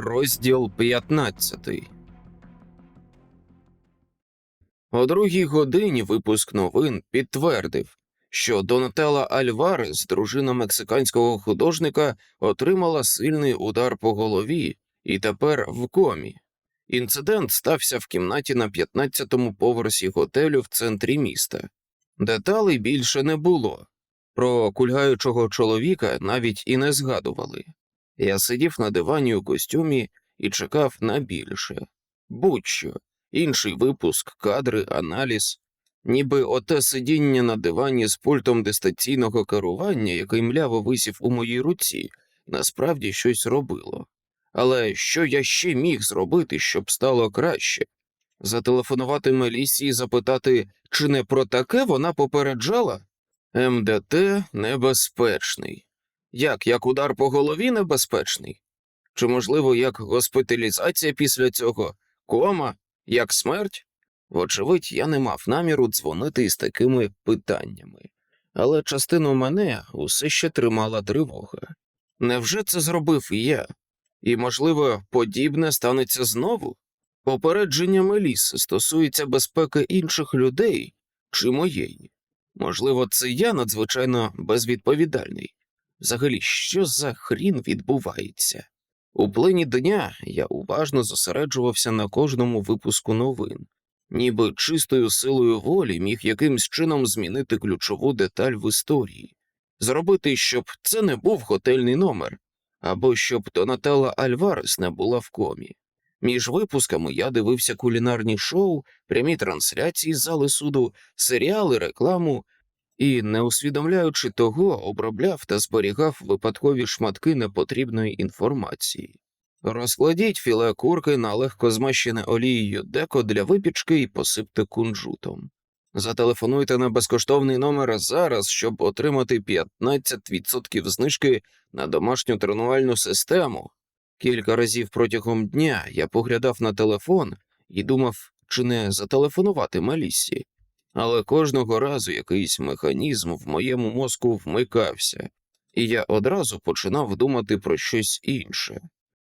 Розділ 15 О другій годині випуск новин підтвердив, що Донателла Альварес, дружина мексиканського художника, отримала сильний удар по голові і тепер в комі. Інцидент стався в кімнаті на 15-му поверсі готелю в центрі міста. Деталей більше не було. Про кульгаючого чоловіка навіть і не згадували. Я сидів на дивані у костюмі і чекав на більше. Будь-що, інший випуск, кадри, аналіз. Ніби оте сидіння на дивані з пультом дистанційного керування, який мляво висів у моїй руці, насправді щось робило. Але що я ще міг зробити, щоб стало краще? Зателефонувати Мелісі і запитати, чи не про таке вона попереджала? МДТ небезпечний. Як, як удар по голові небезпечний? Чи, можливо, як госпіталізація після цього, кома, як смерть? Вочевидь, я не мав наміру дзвонити із такими питаннями, але частину мене усе ще тримала тривога. Невже це зробив я? І, можливо, подібне станеться знову? Попередження Меліс стосується безпеки інших людей чи моєї. Можливо, це я надзвичайно безвідповідальний. Взагалі, що за хрін відбувається? У плині дня я уважно зосереджувався на кожному випуску новин, ніби чистою силою волі міг якимсь чином змінити ключову деталь в історії, зробити, щоб це не був готельний номер, або щоб Донателла Альварес не була в комі. Між випусками я дивився кулінарні шоу, прямі трансляції з зали суду, серіали, рекламу і, не усвідомляючи того, обробляв та зберігав випадкові шматки непотрібної інформації. Розкладіть філе курки на легко змащене олією деко для випічки і посипте кунжутом. Зателефонуйте на безкоштовний номер зараз, щоб отримати 15% знижки на домашню тренувальну систему. Кілька разів протягом дня я поглядав на телефон і думав, чи не зателефонувати Маліссі. Але кожного разу якийсь механізм в моєму мозку вмикався, і я одразу починав думати про щось інше.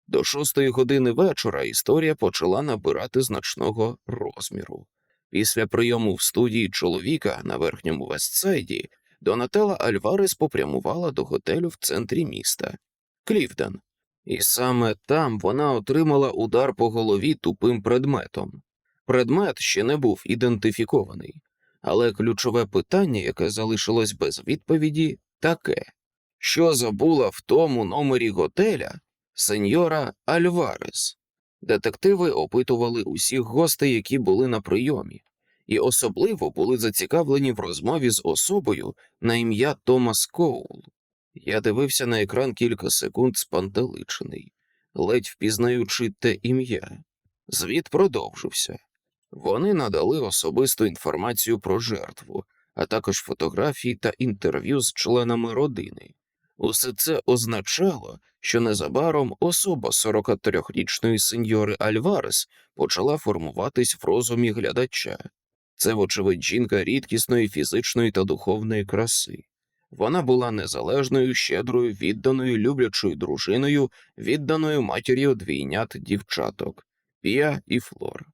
До шостої години вечора історія почала набирати значного розміру. Після прийому в студії чоловіка на верхньому Вестсайді Донателла Альварес попрямувала до готелю в центрі міста Клівден, і саме там вона отримала удар по голові тупим предметом. Предмет ще не був ідентифікований, але ключове питання, яке залишилось без відповіді, таке що забула в тому номері готеля сеньора Альварес. Детективи опитували усіх гостей, які були на прийомі, і особливо були зацікавлені в розмові з особою на ім'я Томас Коул. Я дивився на екран кілька секунд спантеличений, ледь впізнаючи те ім'я. Звіт продовжився. Вони надали особисту інформацію про жертву, а також фотографії та інтерв'ю з членами родини. Усе це означало, що незабаром особа 43-річної сеньори Альварес почала формуватись в розумі глядача. Це, вочевидь, жінка рідкісної фізичної та духовної краси. Вона була незалежною, щедрою, відданою, люблячою дружиною, відданою матір'ю двійнят дівчаток Пія і Флор.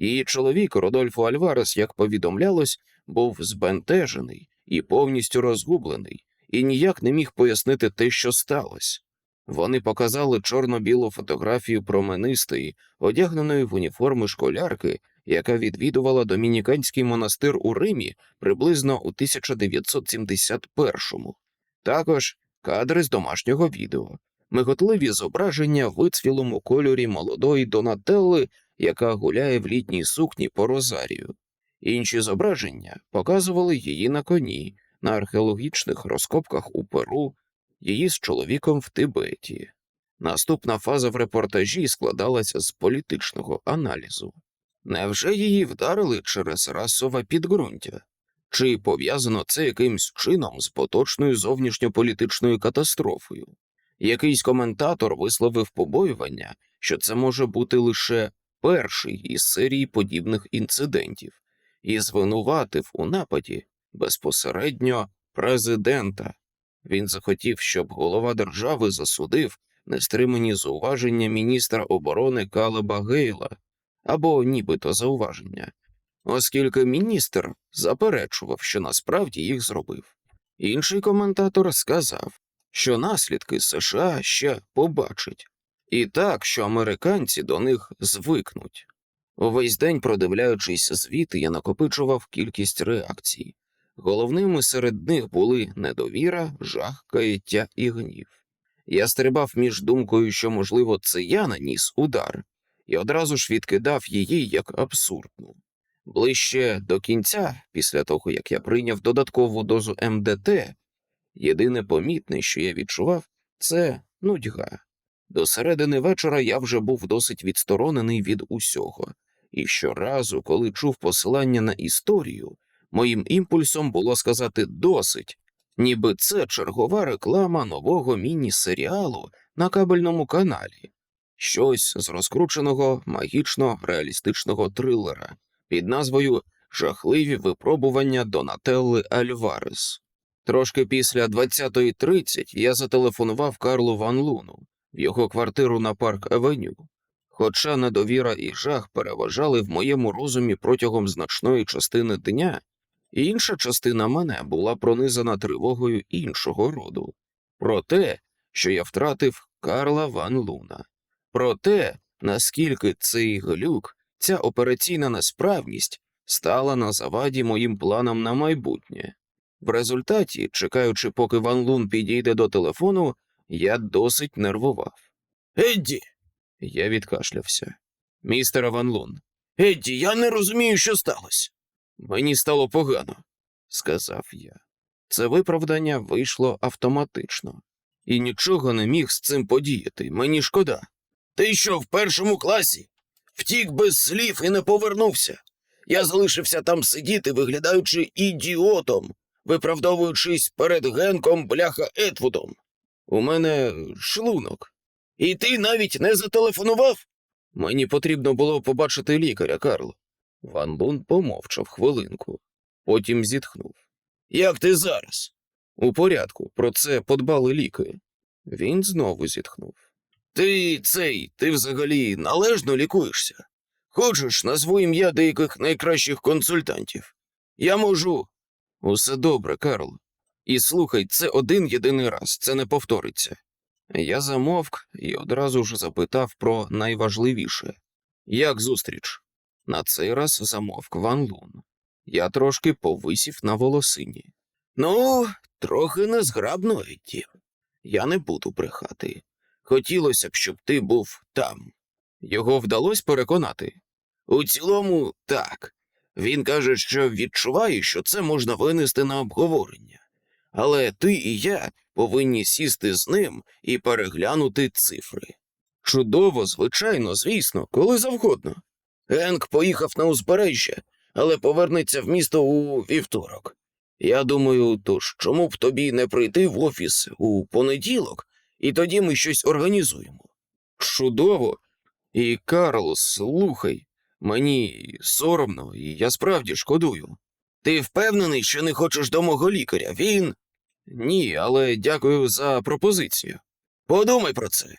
Її чоловік Родольфо Альварес, як повідомлялось, був збентежений і повністю розгублений, і ніяк не міг пояснити те, що сталося. Вони показали чорно-білу фотографію променистої, одягненої в уніформи школярки, яка відвідувала домініканський монастир у Римі приблизно у 1971-му. Також кадри з домашнього відео, миготливі зображення в вицвілому кольорі молодої Донателли, яка гуляє в літній сукні по розарію. Інші зображення показували її на коні, на археологічних розкопках у Перу, її з чоловіком в Тибеті. Наступна фаза в репортажі складалася з політичного аналізу. Невже її вдарили через расове підґрунтя? Чи пов'язано це якимсь чином з поточною зовнішньополітичною катастрофою? Якийсь коментатор висловив побоювання, що це може бути лише перший із серії подібних інцидентів, і звинуватив у нападі безпосередньо президента. Він захотів, щоб голова держави засудив нестримані зауваження міністра оборони Калеба Гейла або нібито зауваження, оскільки міністр заперечував, що насправді їх зробив. Інший коментатор сказав, що наслідки США ще побачать, і так, що американці до них звикнуть. Увесь день, продивляючись звіти, я накопичував кількість реакцій. Головними серед них були недовіра, жах, каяття і гнів. Я стрибав між думкою, що, можливо, це я наніс удар, і одразу ж відкидав її як абсурдну. Ближче до кінця, після того як я прийняв додаткову дозу МДТ, єдине помітне, що я відчував, це нудьга. До середини вечора я вже був досить відсторонений від усього, і щоразу, коли чув посилання на історію, моїм імпульсом було сказати досить, ніби це чергова реклама нового міні-серіалу на кабельному каналі, щось з розкрученого магічно-реалістичного трилера під назвою Жахливі випробування Донателли Альварес. Трошки після 20.30 я зателефонував Карлу Ван Луну в його квартиру на парк Авеню. Хоча недовіра і жах переважали в моєму розумі протягом значної частини дня, інша частина мене була пронизана тривогою іншого роду про те, що я втратив Карла Ван Луна, про те, наскільки цей глюк, ця операційна несправність стала на заваді моїм планам на майбутнє. В результаті, чекаючи, поки Ван Лун підійде до телефону, я досить нервував. Едді. Я відкашлявся. Містер Ван Лун. Едді, я не розумію, що сталося. Мені стало погано, сказав я. Це виправдання вийшло автоматично, і нічого не міг з цим подіяти. Мені шкода. Ти що, в першому класі? Втік без слів і не повернувся. Я залишився там сидіти, виглядаючи ідіотом, виправдовуючись перед Генком бляха Етвудом. У мене шлунок. І ти навіть не зателефонував? Мені потрібно було побачити лікаря, Карл. Ван Лун помовчав хвилинку, потім зітхнув. Як ти зараз? У порядку, про це подбали ліки. Він знову зітхнув. Ти цей, ти взагалі належно лікуєшся? Хочеш, назву ім'я деяких найкращих консультантів? Я можу. Усе добре, Карл. І слухай, це один єдиний раз, це не повториться. Я замовк і одразу ж запитав про найважливіше як зустріч? На цей раз замовк Ван Лун. Я трошки повисів на волосині. Ну, трохи незграбно, Едді. Я не буду брехати. Хотілося б, щоб ти був там. Його вдалося переконати. У цілому, так. Він каже, що відчуває, що це можна винести на обговорення. Але ти і я повинні сісти з ним і переглянути цифри. Чудово, звичайно, звісно, коли завгодно. Енк поїхав на узбережжя, але повернеться в місто у вівторок. Я думаю, тож чому б тобі не прийти в офіс у понеділок, і тоді ми щось організуємо. Чудово. І Карл, слухай, мені соромно, і я справді шкодую. Ти впевнений, що не хочеш до мого лікаря? Він. Ні, але дякую за пропозицію. Подумай про це.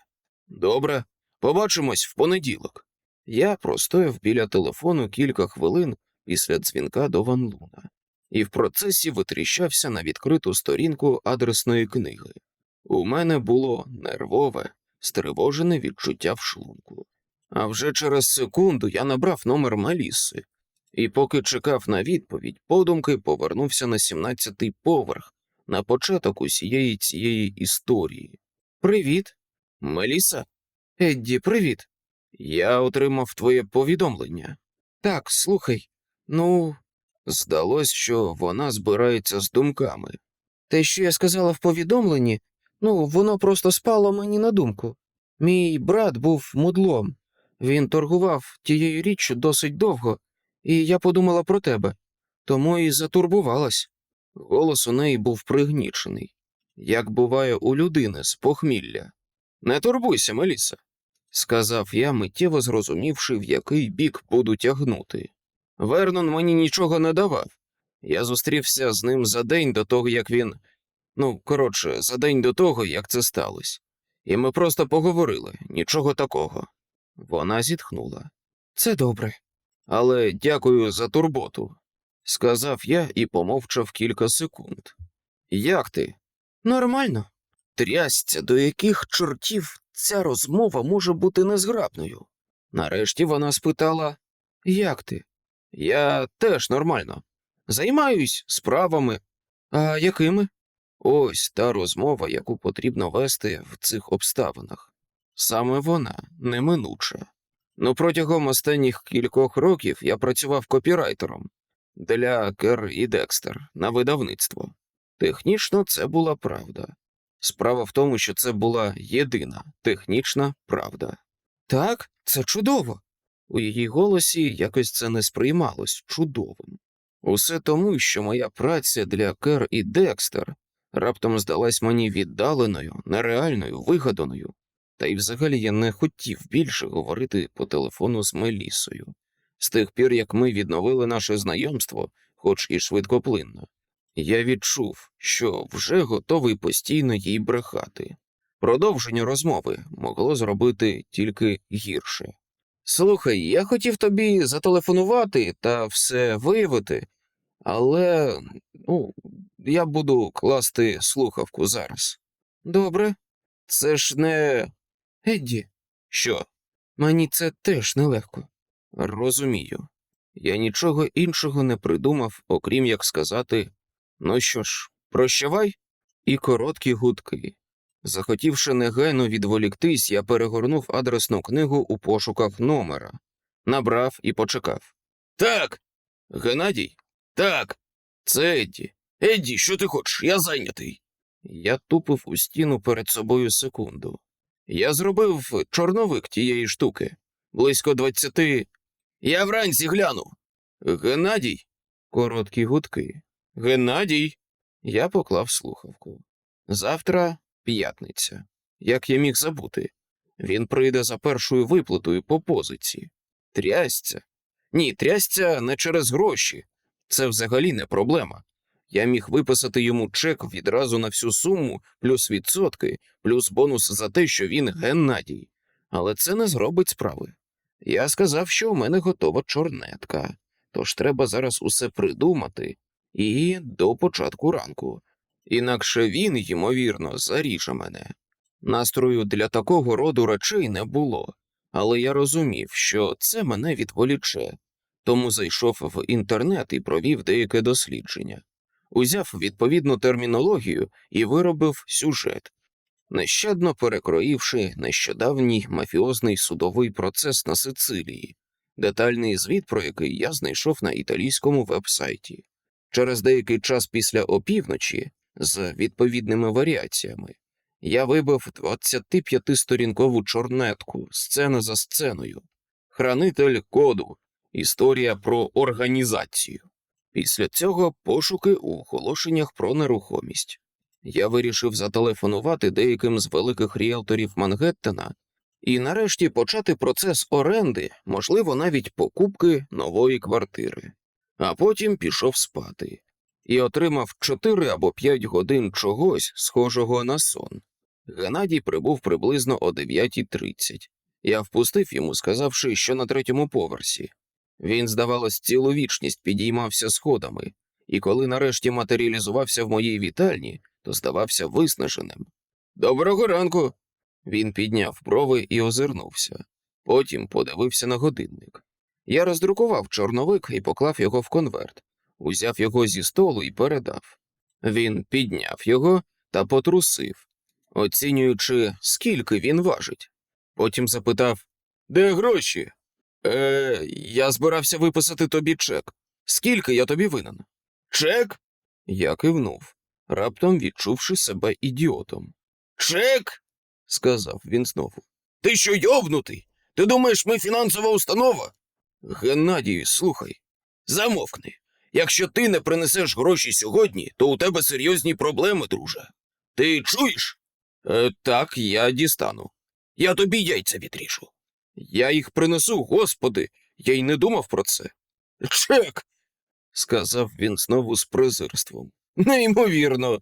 Добре, побачимось в понеділок. Я простояв біля телефону кілька хвилин після дзвінка до Ван Луна і в процесі витріщався на відкриту сторінку адресної книги. У мене було нервове, стривожене відчуття в шлунку. А вже через секунду я набрав номер Маліси, і поки чекав на відповідь, подумки повернувся на 17-й поверх, на початок усієї цієї історії. Привіт, Меліса? Едді, привіт. Я отримав твоє повідомлення. Так, слухай, ну, здалось, що вона збирається з думками. Те, що я сказала в повідомленні, ну, воно просто спало мені на думку. Мій брат був мудлом. Він торгував тією річчю досить довго, і я подумала про тебе, тому і затурбувалась. Голос у неї був пригнічений, як буває у людини з похмілля. Не турбуйся, Меліса, сказав я, миттєво зрозумівши, в який бік буду тягнути. Вернон мені нічого не давав. Я зустрівся з ним за день до того, як він. Ну, коротше, за день до того, як це сталося. і ми просто поговорили, нічого такого. Вона зітхнула. Це добре. Але дякую за турботу, сказав я і помовчав кілька секунд. Як ти? Нормально. Трясця, до яких чортів ця розмова може бути незграбною. Нарешті вона спитала: Як ти? Я теж нормально. Займаюсь справами. А якими? Ось та розмова, яку потрібно вести в цих обставинах. Саме вона неминуча. Ну, протягом останніх кількох років я працював копірайтером для Кер і Декстер на видавництво. Технічно це була правда. Справа в тому, що це була єдина технічна правда. Так, це чудово. У її голосі якось це не сприймалось чудовим. Усе тому, що моя праця для Кер і Декстер раптом здалась мені віддаленою, нереальною, вигаданою. Та й взагалі я не хотів більше говорити по телефону з Мелісою. З тих пір, як ми відновили наше знайомство, хоч і швидкоплинно, я відчув, що вже готовий постійно їй брехати. Продовження розмови могло зробити тільки гірше. Слухай, я хотів тобі зателефонувати та все виявити, але ну, я буду класти слухавку зараз. Добре, це ж не. Едді, що? Мені це теж нелегко. Розумію. Я нічого іншого не придумав, окрім як сказати ну що ж, прощавай, і короткі гудки. Захотівши негайно відволіктись, я перегорнув адресну книгу у пошуках номера, набрав і почекав. Так. Геннадій? Так. Це Едді. Едді, що ти хочеш? Я зайнятий. Я тупив у стіну перед собою секунду. Я зробив чорновик тієї штуки. Близько двадцяти. Я вранці гляну. Геннадій. Короткі гудки. Геннадій. Я поклав слухавку. Завтра п'ятниця. Як я міг забути? Він прийде за першою виплатою по позиці. Трясця. Ні, трясця не через гроші. Це взагалі не проблема. Я міг виписати йому чек відразу на всю суму, плюс відсотки, плюс бонус за те, що він Геннадій. Але це не зробить справи. Я сказав, що у мене готова чорнетка, тож треба зараз усе придумати і до початку ранку. Інакше він, ймовірно, заріже мене. Настрою для такого роду речей не було, але я розумів, що це мене відволіче, тому зайшов в інтернет і провів деяке дослідження узяв відповідну термінологію і виробив сюжет, нещадно перекроївши нещодавній мафіозний судовий процес на Сицилії, детальний звіт, про який я знайшов на італійському вебсайті. Через деякий час після опівночі, з відповідними варіаціями, я вибив 25-сторінкову чорнетку сцена за сценою, хранитель коду, історія про організацію. Після цього пошуки у оголошеннях про нерухомість. Я вирішив зателефонувати деяким з великих ріелторів Мангеттена і нарешті почати процес оренди, можливо, навіть покупки нової квартири, а потім пішов спати і отримав 4 або 5 годин чогось схожого на сон. Геннадій прибув приблизно о 9.30. Я впустив йому, сказавши, що на третьому поверсі. Він, здавалось, цілу вічність підіймався сходами, і коли нарешті матеріалізувався в моїй вітальні, то здавався виснаженим. Доброго ранку. Він підняв брови і озирнувся. Потім подивився на годинник. Я роздрукував чорновик і поклав його в конверт, узяв його зі столу і передав. Він підняв його та потрусив, оцінюючи, скільки він важить. Потім запитав Де гроші? Е, я збирався виписати тобі чек. Скільки я тобі винен? Чек? Я кивнув, раптом відчувши себе ідіотом. Чек? сказав він знову. Ти що йобнутий? Ти думаєш, ми фінансова установа? Геннадію, слухай, замовкни. Якщо ти не принесеш гроші сьогодні, то у тебе серйозні проблеми, друже. Ти чуєш? Е, так, я дістану. Я тобі яйця відріжу. Я їх принесу, господи, я й не думав про це. Чек. сказав він знову з презирством. Неймовірно.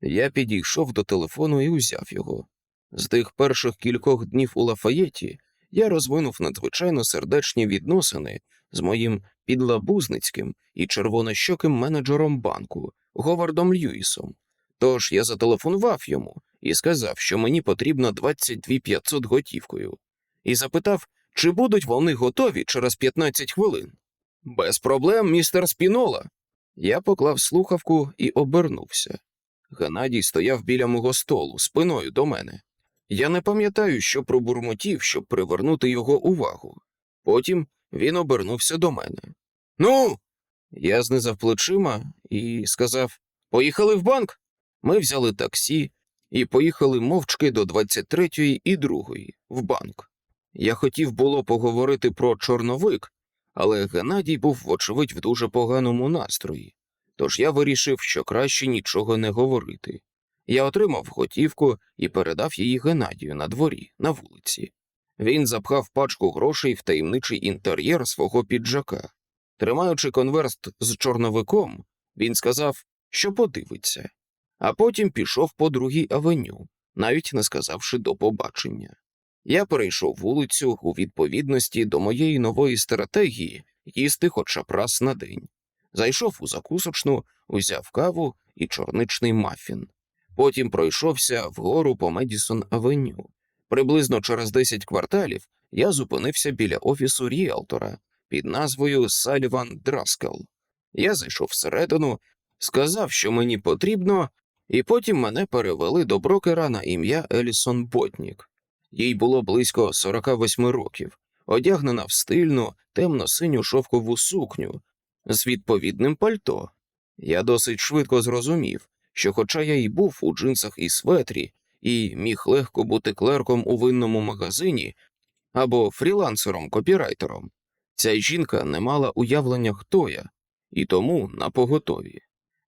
Я підійшов до телефону і узяв його. З тих перших кількох днів у Лафаєті я розвинув надзвичайно сердечні відносини з моїм підлабузницьким і червонощоким менеджером банку Говардом Льюісом. Тож я зателефонував йому і сказав, що мені потрібно 22 500 готівкою, і запитав, чи будуть вони готові через 15 хвилин. Без проблем, містер Спінола. Я поклав слухавку і обернувся. Геннадій стояв біля мого столу, спиною до мене. Я не пам'ятаю, що пробурмотів, щоб привернути його увагу. Потім він обернувся до мене. Ну. Я знизав плечима і сказав: Поїхали в банк. Ми взяли таксі і поїхали мовчки до 23-ї і 2-ї в банк. Я хотів було поговорити про чорновик, але Геннадій був, вочевидь, в дуже поганому настрої. Тож я вирішив, що краще нічого не говорити. Я отримав готівку і передав її Геннадію на дворі, на вулиці. Він запхав пачку грошей в таємничий інтер'єр свого піджака. Тримаючи конверт з чорновиком, він сказав, що подивиться, а потім пішов по другій авеню, навіть не сказавши до побачення. Я перейшов вулицю у відповідності до моєї нової стратегії їсти хоча б раз на день. Зайшов у закусочну, узяв каву і чорничний мафін. Потім пройшовся вгору по Медісон Авеню. Приблизно через 10 кварталів я зупинився біля офісу ріелтора під назвою Саліван Драскел. Я зайшов всередину, сказав, що мені потрібно, і потім мене перевели до брокера на ім'я Елісон Ботнік. Їй було близько 48 років, одягнена в стильну, темно-синю шовкову сукню з відповідним пальто. Я досить швидко зрозумів, що, хоча я й був у джинсах і светрі, і міг легко бути клерком у винному магазині або фрілансером-копірайтером, ця жінка не мала уявлення, хто я, і тому на поготові.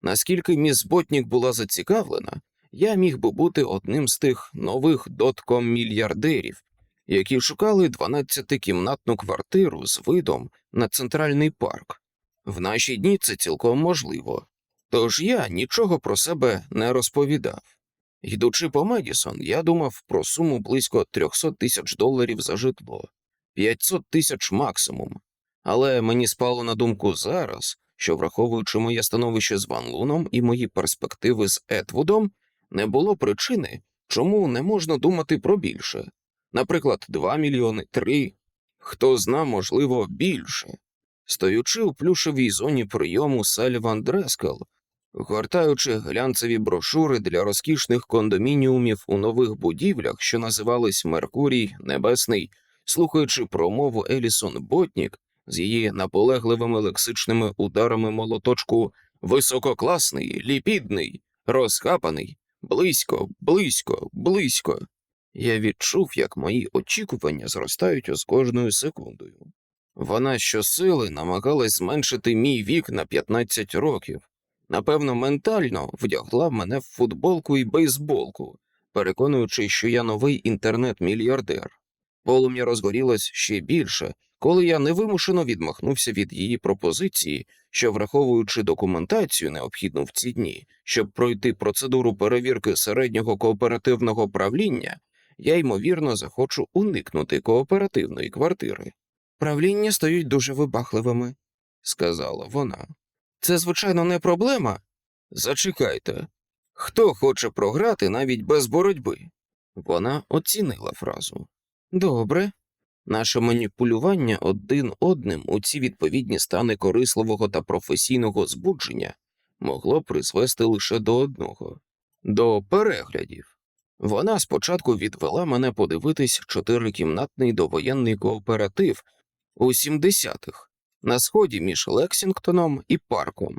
Наскільки міс Ботнік була зацікавлена, я міг би бути одним з тих нових дотком-мільярдерів, які шукали 12-кімнатну квартиру з видом на центральний парк. В наші дні це цілком можливо, тож я нічого про себе не розповідав. Йдучи по Медісон, я думав про суму близько 300 тисяч доларів за житло, 500 тисяч максимум. Але мені спало на думку зараз, що, враховуючи моє становище з Ван Луном і мої перспективи з Етвудом, не було причини, чому не можна думати про більше. Наприклад, 2 мільйони, 3, хто зна, можливо, більше. Стоючи у плюшевій зоні прийому Саліван Дрескел, гортаючи глянцеві брошури для розкішних кондомініумів у нових будівлях, що називались Меркурій, Небесний, слухаючи промову Елісон Ботнік з її наполегливими лексичними ударами молоточку висококласний, ліпідний, розхапаний, близько, близько, близько. Я відчув, як мої очікування зростають з кожною секундою. Вона щосили намагалась зменшити мій вік на 15 років. Напевно, ментально вдягла мене в футболку і бейсболку, переконуючи, що я новий інтернет-мільярдер. Полум'я розгорілось ще більше, коли я невимушено відмахнувся від її пропозиції, що, враховуючи документацію, необхідну в ці дні, щоб пройти процедуру перевірки середнього кооперативного правління, я ймовірно захочу уникнути кооперативної квартири. Правління стають дуже вибахливими, сказала вона. Це, звичайно, не проблема. Зачекайте. Хто хоче програти навіть без боротьби? Вона оцінила фразу. Добре. Наше маніпулювання один одним у ці відповідні стани корисливого та професійного збудження могло призвести лише до одного до переглядів. Вона спочатку відвела мене подивитись чотирикімнатний довоєнний кооператив у 70-х на сході між Лексінгтоном і парком.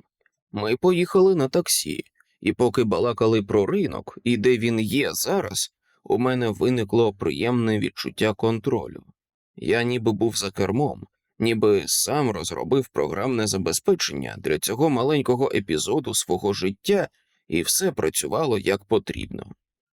Ми поїхали на таксі, і поки балакали про ринок і де він є зараз, у мене виникло приємне відчуття контролю. Я ніби був за кермом, ніби сам розробив програмне забезпечення для цього маленького епізоду свого життя, і все працювало як потрібно.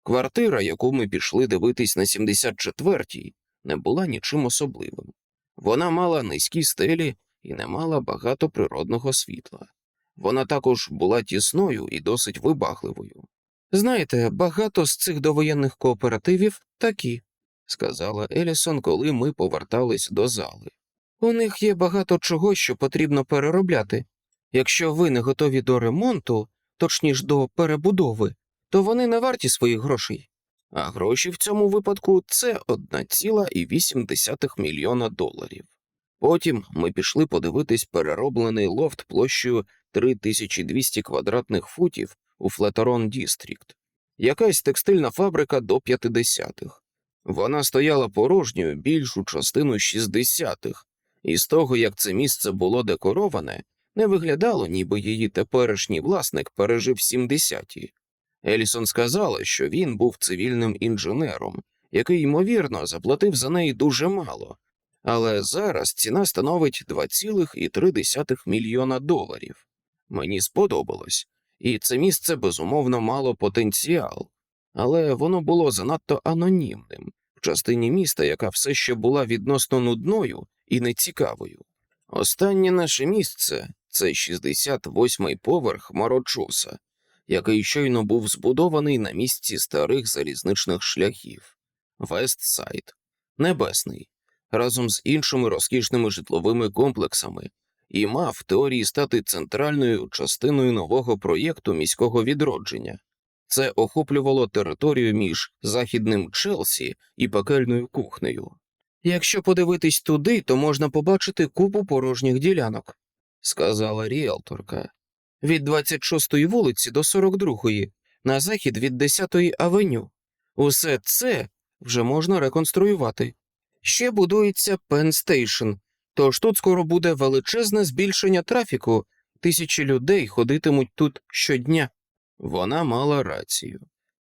Квартира, яку ми пішли дивитись на 74-й, не була нічим особливим. Вона мала низькі стелі і не мала багато природного світла. Вона також була тісною і досить вибагливою. Знаєте, багато з цих довоєнних кооперативів такі, сказала Елісон, коли ми повертались до зали. У них є багато чого, що потрібно переробляти. Якщо ви не готові до ремонту, точніше до перебудови, то вони не варті своїх грошей. А гроші в цьому випадку це 1,8 мільйона доларів. Потім ми пішли подивитись перероблений лофт площею 3200 квадратних футів у Флеторон Дістрікт. Якась текстильна фабрика до 50-х. Вона стояла порожньою більшу частину 60-х, і з того, як це місце було декороване, не виглядало, ніби її теперішній власник пережив 70-ті. Елісон сказала, що він був цивільним інженером, який, ймовірно, заплатив за неї дуже мало, але зараз ціна становить 2,3 мільйона доларів. Мені сподобалось, і це місце безумовно мало потенціал, але воно було занадто анонімним в частині міста, яка все ще була відносно нудною і нецікавою. Останнє наше місце це 68-й поверх Марочоса, який щойно був збудований на місці старих залізничних шляхів Вестсайд, Небесний, разом з іншими розкішними житловими комплексами, і мав в теорії стати центральною частиною нового проєкту міського відродження. Це охоплювало територію між західним Челсі і пекельною кухнею. Якщо подивитись туди, то можна побачити купу порожніх ділянок, сказала ріелторка. Від 26-ї вулиці до 42-ї, на захід від 10-ї авеню. Усе це вже можна реконструювати. Ще будується Пен Стейшн, тож тут скоро буде величезне збільшення трафіку, тисячі людей ходитимуть тут щодня. Вона мала рацію.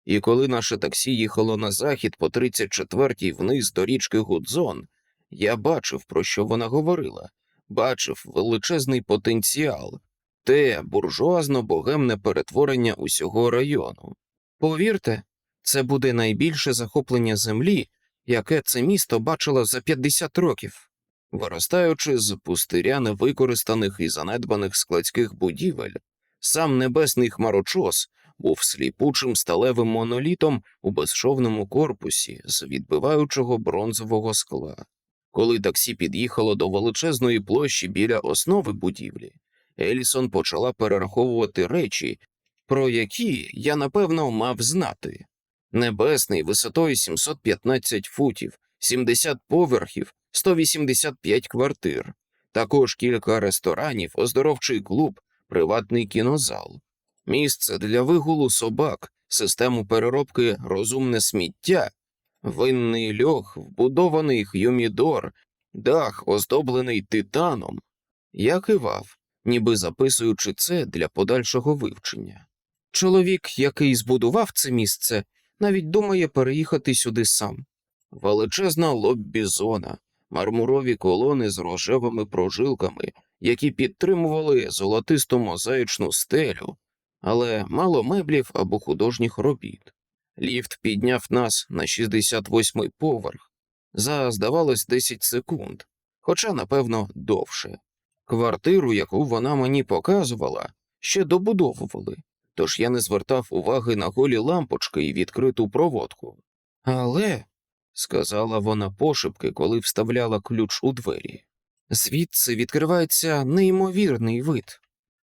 І коли наше таксі їхало на захід по 34-й вниз до річки Гудзон, я бачив, про що вона говорила, бачив величезний потенціал, те буржуазно богемне перетворення усього району. Повірте, це буде найбільше захоплення землі, яке це місто бачило за 50 років. Виростаючи з пустиря невикористаних і занедбаних складських будівель, сам небесний хмарочос був сліпучим сталевим монолітом у безшовному корпусі з відбиваючого бронзового скла. Коли таксі під'їхало до величезної площі біля основи будівлі, Елісон почала перераховувати речі, про які я напевно мав знати. Небесний висотою 715 футів, 70 поверхів, 185 квартир, також кілька ресторанів, оздоровчий клуб, приватний кінозал, місце для вигулу собак, систему переробки розумне сміття, винний льох, вбудований хюмідор, дах, оздоблений титаном. Я кивав, ніби записуючи це для подальшого вивчення. Чоловік, який збудував це місце, навіть думає переїхати сюди сам. Величезна лоббі-зона, мармурові колони з рожевими прожилками, які підтримували золотисту мозаїчну стелю, але мало меблів або художніх робіт. Ліфт підняв нас на 68-й поверх за, здавалось, 10 секунд, хоча, напевно, довше. Квартиру, яку вона мені показувала, ще добудовували, тож я не звертав уваги на голі лампочки і відкриту проводку. Але, сказала вона пошепки, коли вставляла ключ у двері, звідси відкривається неймовірний вид.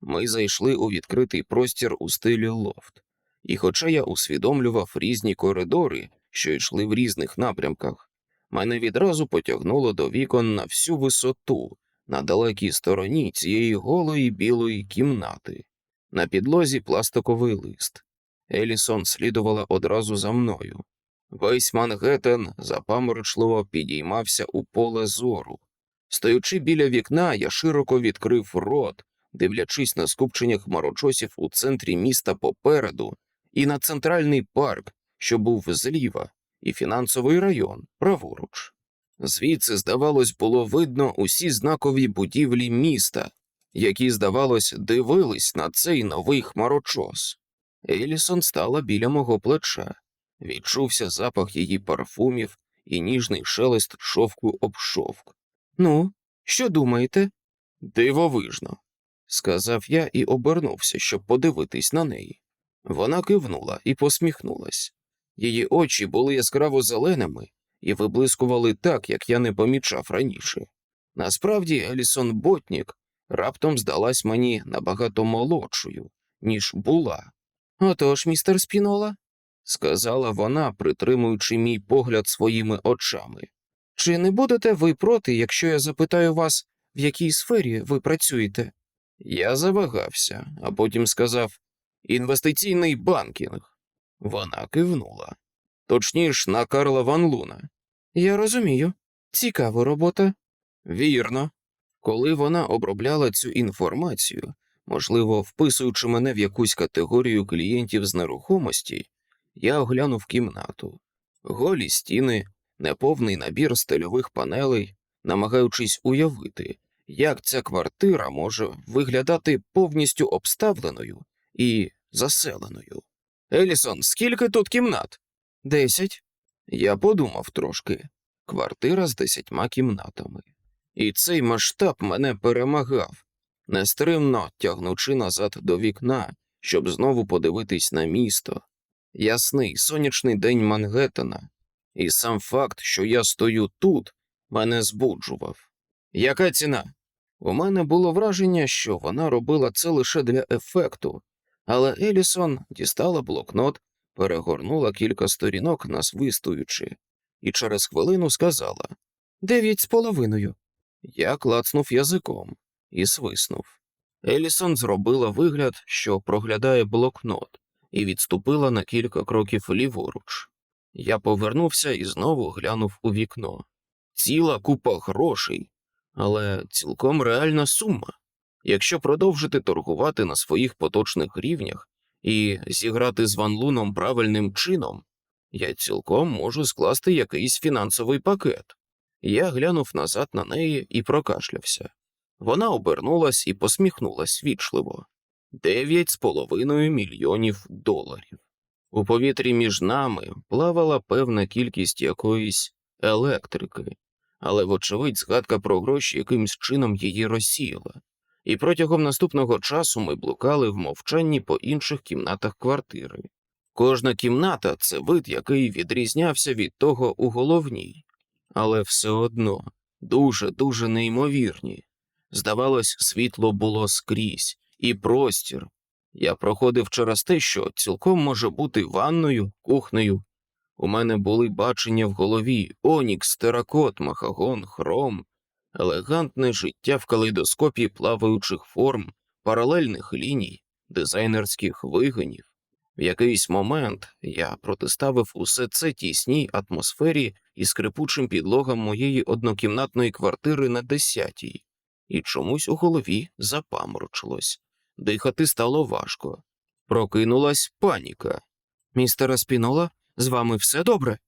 Ми зайшли у відкритий простір у стилі лофт, і хоча я усвідомлював різні коридори, що йшли в різних напрямках, мене відразу потягнуло до вікон на всю висоту на далекій стороні цієї голої білої кімнати. На підлозі пластиковий лист. Елісон слідувала одразу за мною. Весь Мангеттен запаморочливо підіймався у поле зору. Стоючи біля вікна, я широко відкрив рот, дивлячись на скупчення хмарочосів у центрі міста попереду, і на центральний парк, що був зліва, і фінансовий район праворуч. Звідси, здавалось, було видно усі знакові будівлі міста, які, здавалось, дивились на цей новий хмарочос. Елісон стала біля мого плеча. Відчувся запах її парфумів і ніжний шелест шовку об шовк. Ну, що думаєте? Дивовижно, сказав я і обернувся, щоб подивитись на неї. Вона кивнула і посміхнулась. Її очі були яскраво зеленими і виблискували так, як я не помічав раніше. Насправді, Елісон Ботнік раптом здалась мені набагато молодшою, ніж була. Отож, містер Спінола, сказала вона, притримуючи мій погляд своїми очами. Чи не будете ви проти, якщо я запитаю вас, в якій сфері ви працюєте? Я завагався, а потім сказав інвестиційний банкінг. Вона кивнула. Точніше, на Карла Ван Луна. Я розумію. Цікава робота. Вірно. Коли вона обробляла цю інформацію, можливо, вписуючи мене в якусь категорію клієнтів з нерухомості, я оглянув кімнату. Голі стіни, неповний набір стильових панелей, намагаючись уявити, як ця квартира може виглядати повністю обставленою і заселеною. Елісон, скільки тут кімнат? Десять. Я подумав трошки. Квартира з десятьма кімнатами. І цей масштаб мене перемагав, нестримно тягнучи назад до вікна, щоб знову подивитись на місто. Ясний сонячний день Мангеттена, і сам факт, що я стою тут, мене збуджував. Яка ціна? У мене було враження, що вона робила це лише для ефекту, але Елісон дістала блокнот, перегорнула кілька сторінок, насвистуючи, і через хвилину сказала Дев'ять з половиною. Я клацнув язиком і свиснув. Елісон зробила вигляд, що проглядає блокнот, і відступила на кілька кроків ліворуч. Я повернувся і знову глянув у вікно. Ціла купа грошей, але цілком реальна сума. Якщо продовжити торгувати на своїх поточних рівнях і зіграти з Ван Луном правильним чином, я цілком можу скласти якийсь фінансовий пакет. Я глянув назад на неї і прокашлявся. Вона обернулась і посміхнулась вічливо. Дев'ять з половиною мільйонів доларів. У повітрі між нами плавала певна кількість якоїсь електрики, але, вочевидь, згадка про гроші якимсь чином її розсіяла, і протягом наступного часу ми блукали в мовчанні по інших кімнатах квартири. Кожна кімната це вид, який відрізнявся від того у головній, але все одно дуже дуже неймовірні. Здавалось, світло було скрізь, і простір. Я проходив через те, що цілком може бути ванною, кухнею. У мене були бачення в голові онікс, теракот, махагон, хром, елегантне життя в калейдоскопі плаваючих форм, паралельних ліній, дизайнерських вигинів. В якийсь момент я протиставив усе це тісній атмосфері і скрипучим підлогам моєї однокімнатної квартири на десятій, і чомусь у голові запаморочилось. Дихати стало важко. Прокинулась паніка. Містере Спінола, з вами все добре?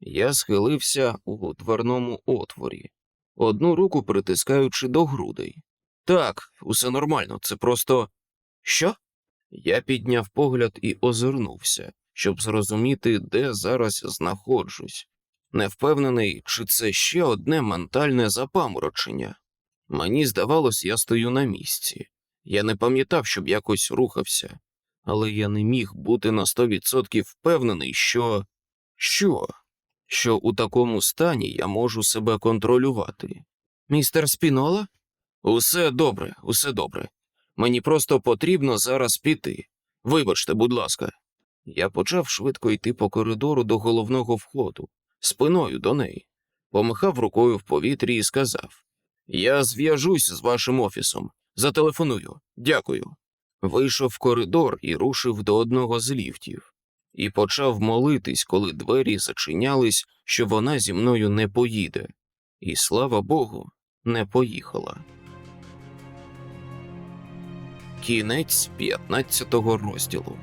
Я схилився у дверному отворі, одну руку притискаючи до грудей. Так, усе нормально, це просто. Що? Я підняв погляд і озирнувся, щоб зрозуміти, де зараз знаходжусь. Не впевнений, чи це ще одне ментальне запаморочення. Мені здавалось, я стою на місці. Я не пам'ятав, щоб якось рухався, але я не міг бути на сто відсотків впевнений, що. що? Що у такому стані я можу себе контролювати. Містер Спінола? Усе добре, усе добре. Мені просто потрібно зараз піти. Вибачте, будь ласка. Я почав швидко йти по коридору до головного входу, спиною до неї, помахав рукою в повітрі і сказав: Я зв'яжусь з вашим офісом. Зателефоную. Дякую. Вийшов в коридор і рушив до одного з ліфтів, і почав молитись, коли двері зачинялись, що вона зі мною не поїде. І слава Богу, не поїхала. Кінець 15 розділу.